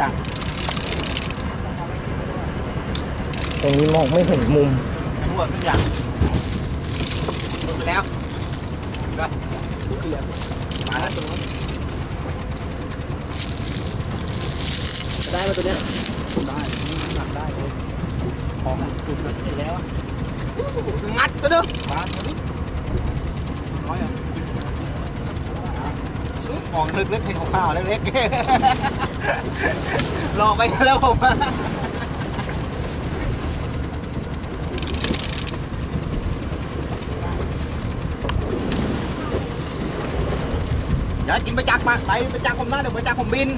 อย่าง ตรงนี้มองไม่เห็นมุมรู้หมดทุกอย่างหมดไปแล้วก็เกลียดมาแล้วตัวนู้นได้มาตัวเนี้ยได้หนักได้เลยของสุดแล้วเห็นแล้วอะงัดก็เด้อมาตัวนี้น้อยอะ ของเล็กๆเห็นของข้าวเล็กๆลองไปแล้วผมอย่ากินไปจักมาไปไปจักผมนะเดี๋ยวไปจักผมบิน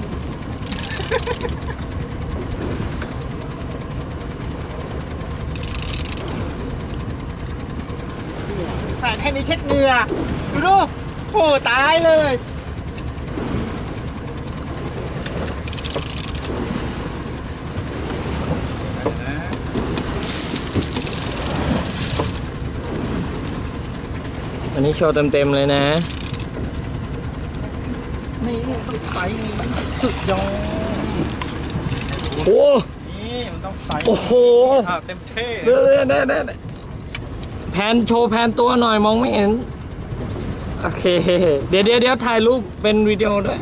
แฝงแค่นี้เช็ดเหงื่อดูดูโอ้ตายเลย อันนี้โชว์เต็มๆเลยนะ นี่ต้องใส่นี่สุดยอดโอ้นี่มันต้องใส่โอ้โหอ่าเต็มเท่เด้อเด้อเด้อเด้อแพนโชว์แพนตัวหน่อยมองไม่เห็น โอเค เดี๋ยวเดี๋ยวเดี๋ยวถ่ายรูปเป็นวิดีโอด้วย